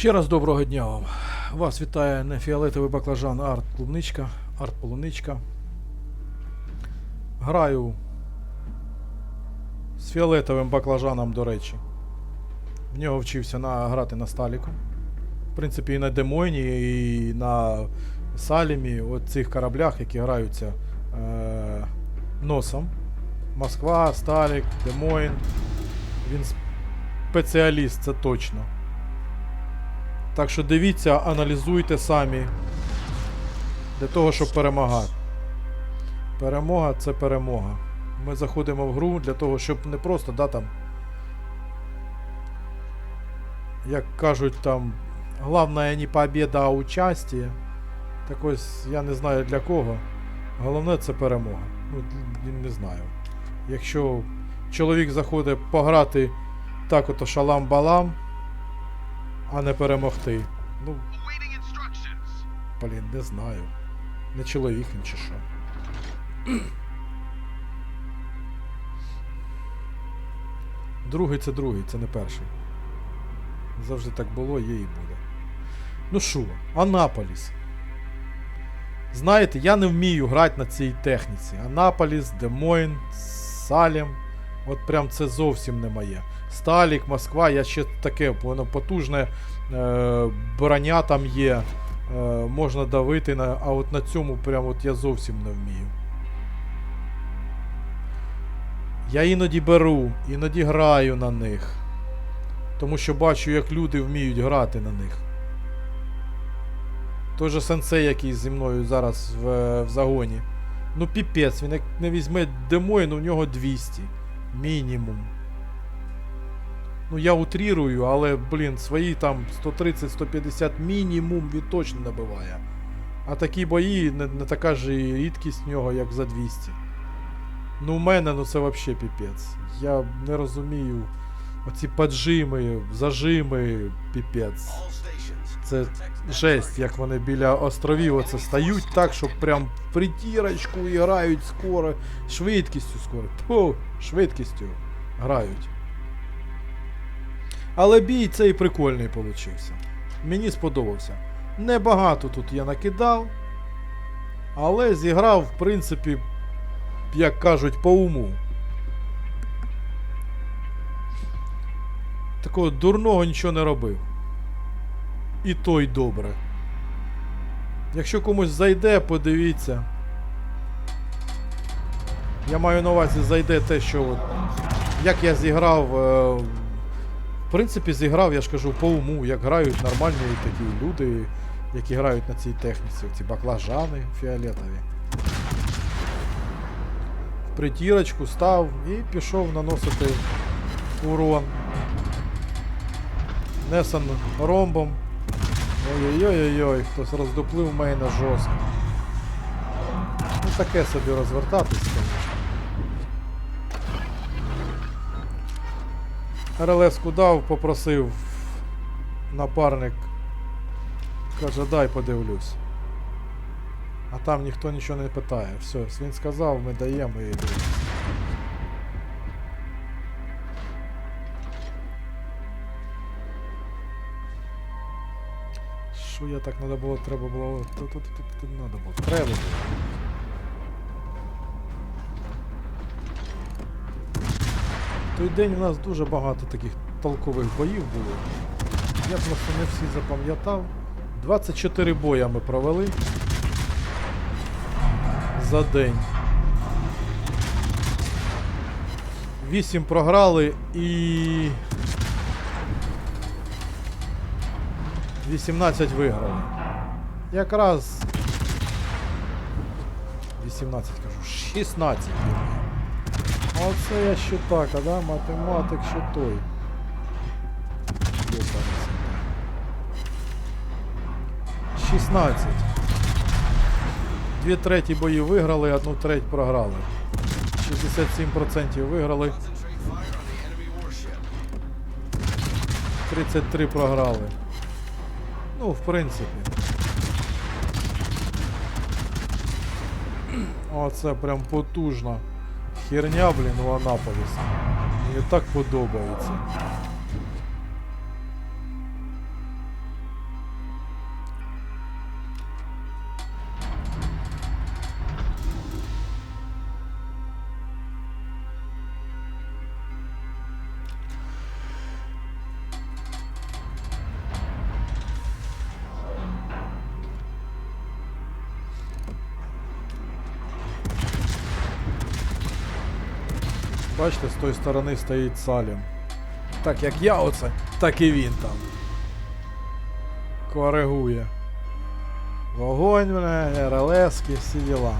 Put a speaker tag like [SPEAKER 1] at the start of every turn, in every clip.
[SPEAKER 1] Ще раз доброго дня вам. Вас вітає не фіолетовий баклажан, арт клубничка, арт полуничка. Граю з фіолетовим баклажаном, до речі. В нього вчився на, грати на Сталіку. В принципі, і на Демойні, і на Салімі, от цих кораблях, які граються е- носом. Москва, Сталік, Демойн. Він спеціаліст, це точно. Так що дивіться, аналізуйте самі для того, щоб перемагати. Перемога це перемога. Ми заходимо в гру для того, щоб не просто, да, там, як кажуть там, головне не побіда, а участие. Так ось я не знаю для кого. Головне це перемога. Ну, не знаю. Якщо чоловік заходить пограти так ото шалам-балам, а не перемогти. Ну, блін, не знаю. Не чоловік він чи що. Другий це другий, це не перший. Завжди так було, є і буде. Ну що, Анаполіс. Знаєте, я не вмію грати на цій техніці. Анаполіс, Демойн, Салем. От прям це зовсім не моє. Сталік, Москва, я ще таке, воно потужне, е, броня там є, е, можна давити, на, а от на цьому прям от я зовсім не вмію. Я іноді беру, іноді граю на них. Тому що бачу, як люди вміють грати на них. Той же сенсей, який зі мною зараз в, в загоні. Ну, піпець, він як не візьме демойн, у нього 200. Мінімум. Ну, я утрірую, але, блін, свої там 130-150 мінімум він точно набиває. А такі бої не, не така ж і рідкість в нього, як за 200. Ну, у мене ну це взагалі піпець. Я не розумію. Оці поджими, зажими, піпець. Це жесть, як вони біля островів оце стають так, щоб прям в притірочку і грають скоро, швидкістю скоро. Тьфу, швидкістю грають. Але бій цей прикольний получився. Мені сподобався. Небагато тут я накидав, але зіграв, в принципі, як кажуть, по уму. Такого дурного нічого не робив. І то й добре. Якщо комусь зайде, подивіться. Я маю на увазі зайде те, що от, як я зіграв. Е, в принципі, зіграв, я ж кажу, по уму, як грають нормальні такі люди, які грають на цій техніці, ці баклажани фіолетові. Притірочку став і пішов наносити урон. Несен ромбом. Ой-ой-ой, хтось роздуплив мене жорстко. Ну таке собі розвертатись, звісно. РЛС-ку дав, попросив напарник. Каже, дай подивлюсь. А там ніхто нічого не питає. Все, він сказав, ми даємо і дивимося. Що я так надо було, треба було. Тут, надо було. Треба було. Той день у нас дуже багато таких толкових боїв було. Я просто не всі запам'ятав. 24 боя ми провели за день. 8 програли і 18 виграли. Якраз 18 кажу, 16 вірніше. А Оце я ще так, да? Математик ще той. Йопаний 16. Дві треті бої виграли, одну треть програли. 67% виграли,
[SPEAKER 2] Concentrate fire on the enemy warship.
[SPEAKER 1] 33 програли. Ну, в принципі. Оце прям потужна херня, блін, у Анаполіс. Мені так подобається. Бачите, з тої сторони стоїть Салім. Так як я оце, так і він там. Коригує. Вогонь, бля, РЛСки, всі діла.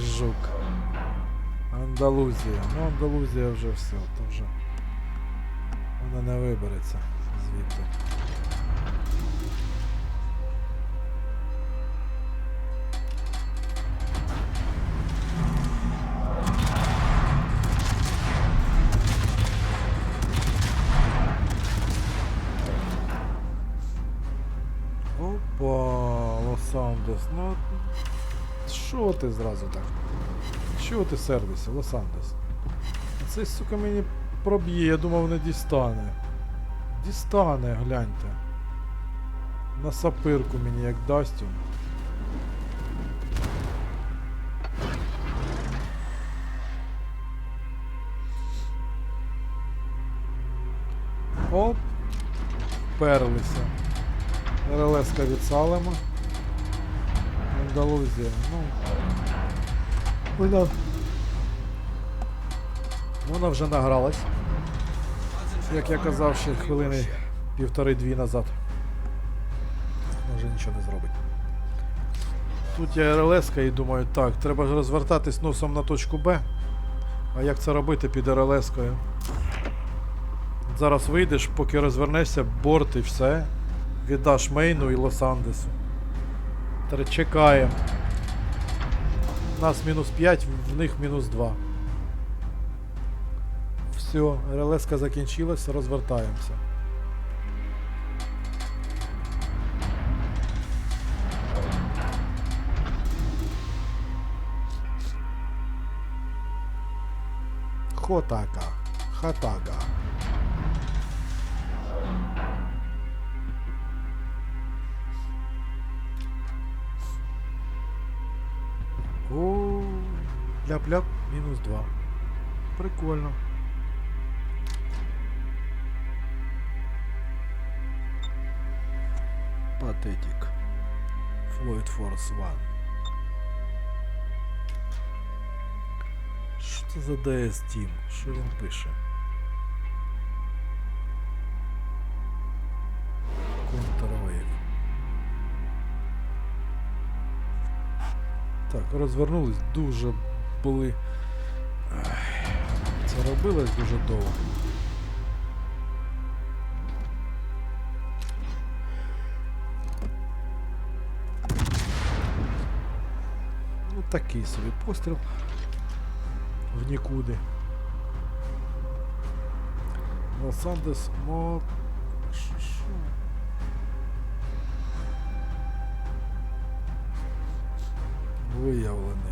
[SPEAKER 1] Жук. Андалузія. Ну, Андалузія вже все, то вже. Вона не вибереться звідти. Ти зразу так? Чого ти сердишся, Лос-Андес? Цей, сука, мені проб'є, я думав, не дістане. Дістане, гляньте. На сапирку мені як дасть. Оп. Перлися. РЛСка від. Андалузія. Ну. Вона. Вона вже награлась. Як я казав ще хвилини півтори-дві назад. Може нічого не зробить. Тут я РЛС і думаю, так, треба ж розвертатись носом на точку Б. А як це робити під РЛС-кою? Зараз вийдеш, поки розвернешся, борт і все. Віддаш Мейну і Лос-Андесу. Тре- Чекаємо. У нас мінус 5, в них мінус 2. Все, РЛС закінчилась, розвертаємося. Хотака. Хатага. Ляп-ляп, мінус 2. Прикольно. Патетик. Force One. Що це за DS Team? Що він пише? Counterwave. Так, розвернулись, дуже були. Це робилось дуже довго. Ну такий собі постріл в нікуди. Лос-Андес мо... Виявлений.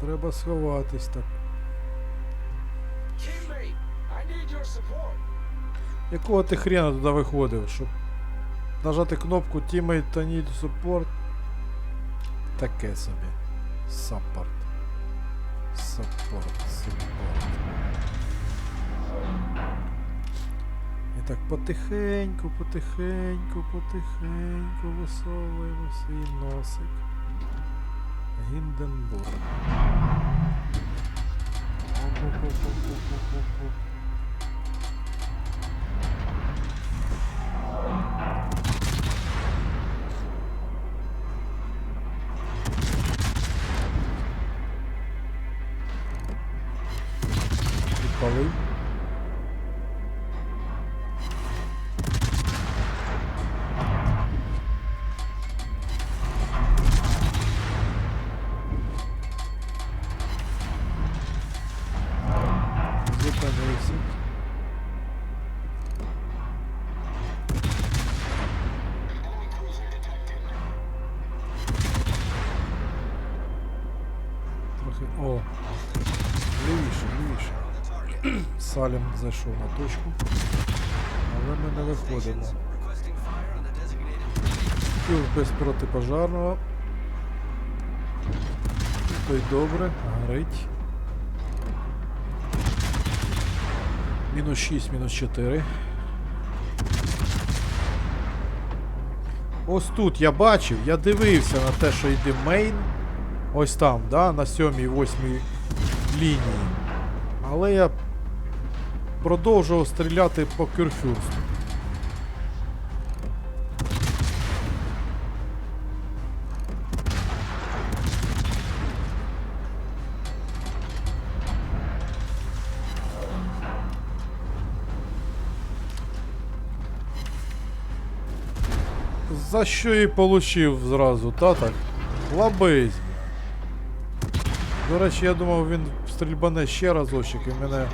[SPEAKER 1] Треба сховатись так. Якого ти хрена туди виходив, щоб нажати кнопку Teammate I need support? Таке собі. Support. Support. Support. І так потихеньку, потихеньку, потихеньку висовуємо свій носик. Гінденбург. О! Лівіше, лівіше. Салім зайшов на точку. Але ми не виходимо. Кіл без протипожарного. То й добре, горить. Мінус 6, мінус 4. Ось тут я бачив, я дивився на те, що йде мейн. Ось там, да, на сьомій, восьмій лінії. Але я продовжував стріляти по кюрфюрсту. За що і получив зразу, та так? Лабизм. До речі, я думав, він стрільбане ще разочок і мене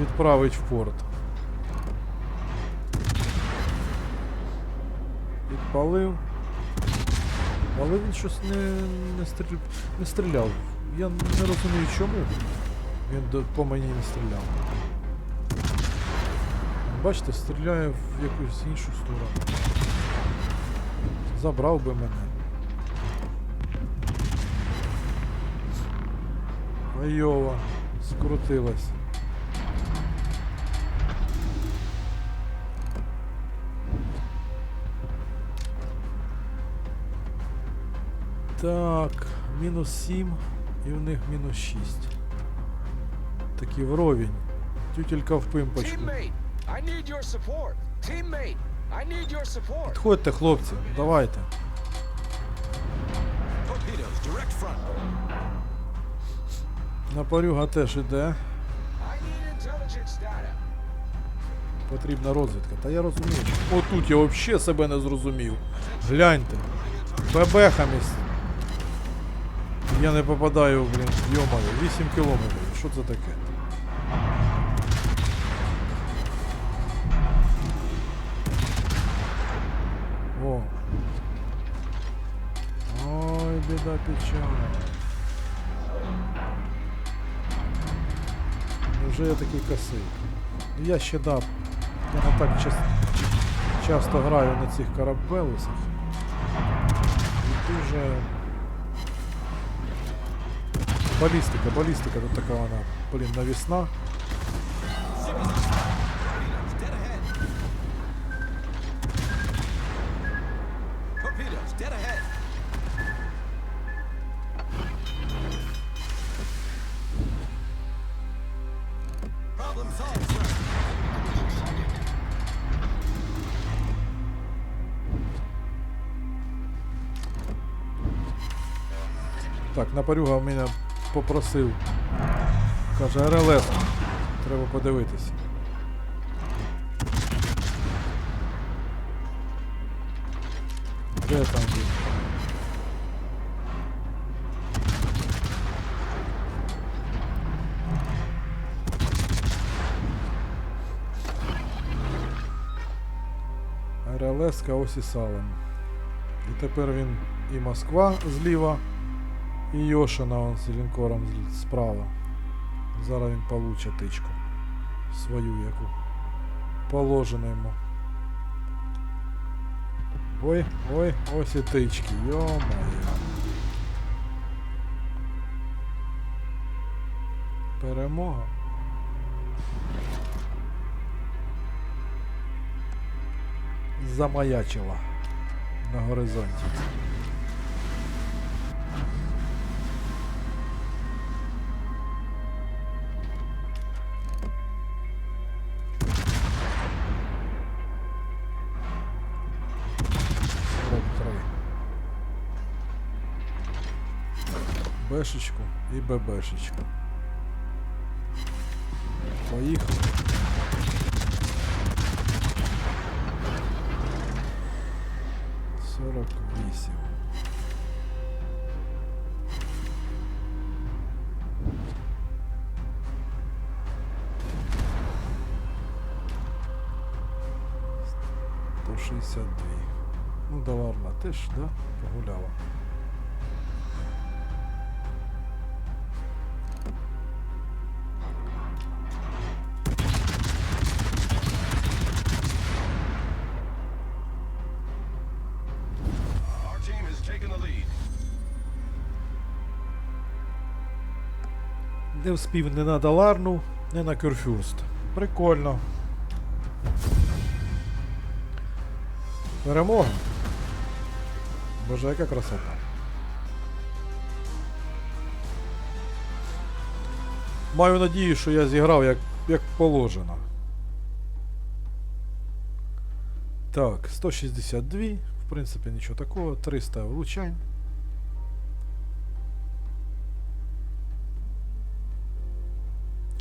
[SPEAKER 1] відправить в порт. Підпалив. Але він щось не, не, стріл... не стріляв. Я не розумію чому. Він по мені не стріляв. Бачите, стріляє в якусь іншу сторону. Забрав би мене. Айова, скрутилась. Так, мінус 7 і в них мінус 6. Такі вровень. Тютелька в пимпочку.
[SPEAKER 3] Teammate, I need your support. Teammate, I need your support.
[SPEAKER 1] Підходьте, хлопці, давайте. Напарюга теж іде. Потрібна розвідка. Та я розумію. Отут я взагалі себе не зрозумів. Гляньте. Бебехами. с- Я не попадаю, блін, йомаю. 8 кілометрів. Що це таке? О. Ой, біда печальна. Вже я такий косий. Я ще да. Я не так час, часто граю на цих карабелусах. І дуже. Балістика, балістика тут така вона, блін, навісна. Напарюга мене попросив. Каже, РЛС. Треба подивитись. Де там? РЛС ось і Салем. І тепер він і Москва зліва, і Йошина он з лінкором справа. Зараз він получить тичку. Свою яку. Положено йому. Ой, ой, ось і тички, йо-моє. Перемога. Замаячила на горизонті. Бешечку і ББшечку. Поїхали. Сорок вісім. Сто шістдесят дві. Ну да ладно, теж, да, погуляла. Не вспів не на Даларну, не на Кюрфюрст. Прикольно. Перемога. Боже, яка красота. Маю надію, що я зіграв як, як положено. Так, 162, в принципі, нічого такого, 300 влучань.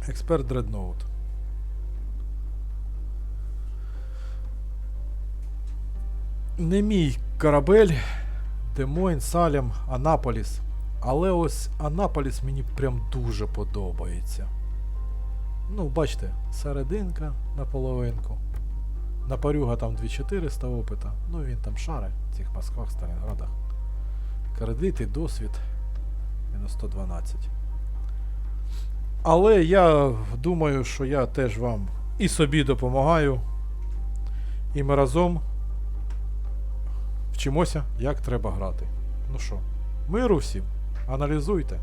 [SPEAKER 1] Експерт Дредноут. Не мій корабель, Демойн, Салем, Анаполіс. Але ось Анаполіс мені прям дуже подобається. Ну, бачите, серединка на половинку. Напарюга там 2400 опита. Ну він там шари в цих Москвах, Сталінградах. Кредити, досвід. Мінус 112. Але я думаю, що я теж вам і собі допомагаю. І ми разом вчимося, як треба грати. Ну що, миру всім, аналізуйте.